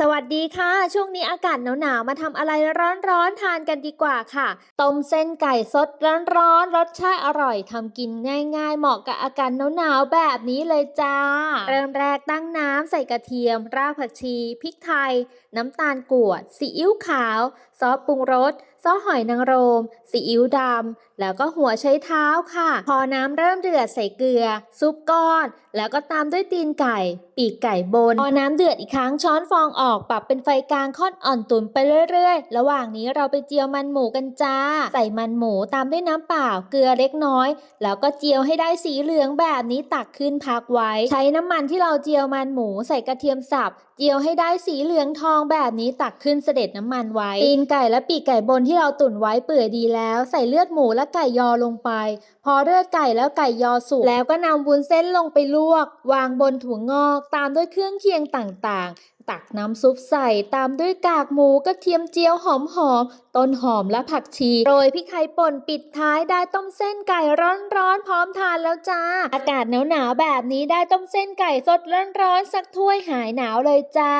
สวัสดีค่ะ ช่วงนี้อากาศหนาวๆมาทำอะไรร้อนๆทานกันดีกว่าค่ะต้มเส้นไก่สดร้อนๆรสชาติอร่อยทำกินง่าย ๆ เหมาะกับอากาศหนาวๆแบบนี้เลยจ้า เริ่มแรกตั้งน้ำใส่กระเทียม รากผักชีพริกไทย น้ำตาลกวดซีอิ๊วขาว ซอสปรุงรสซอสหอยนางรมซีอิ๊วดำแล้วก็หัวไชเท้าค่ะ พอน้ำเริ่มเดือดใส่เกลือ ซุปก้อน แล้วก็ตามด้วยตีนไก่ ปีกไก่บน พอน้ำเดือดอีกครั้งช้อนฟองออกอก ปรับเป็นไฟกลางค่อนอ่อนตุ๋นไปเรื่อยๆ ระหว่างนี้เราไปเจียวมันหมูกันจ้า ใส่มันหมูตามด้วยน้ำเปล่าเกลือเล็กน้อย แล้วก็เจียวให้ได้สีเหลืองแบบนี้ตักขึ้นพักไว้ ใช้น้ำมันที่เราเจียวมันหมูใส่กระเทียมสับเจียวให้ได้สีเหลืองทองแบบนี้ตักขึ้นเสด็จน้ำมันไว้ ตีนไก่และปีกไก่บนที่เราตุ๋นไว้เปื่อยดีแล้ว ใส่เลือดหมูและไก่ยอลงไป พอเลือดไก่แล้วไก่ยอสุกแล้วก็นำวุ้นเส้นลงไปลวก วางบนถั่วงอกตามด้วยเครื่องเคียงต่างๆ ตักน้ำซุปใส่ตามด้วยกากหมูกระเทียมเจียวหอมหอมต้นหอมและผักชีโรยพริกไทยป่นปิดท้ายได้ต้มเส้นไก่ร้อนๆพร้อมทานแล้วจ้า อากาศหนาวๆแบบนี้ได้ต้มเส้นไก่สดร้อนๆสักถ้วยหายหนาวเลยจ้า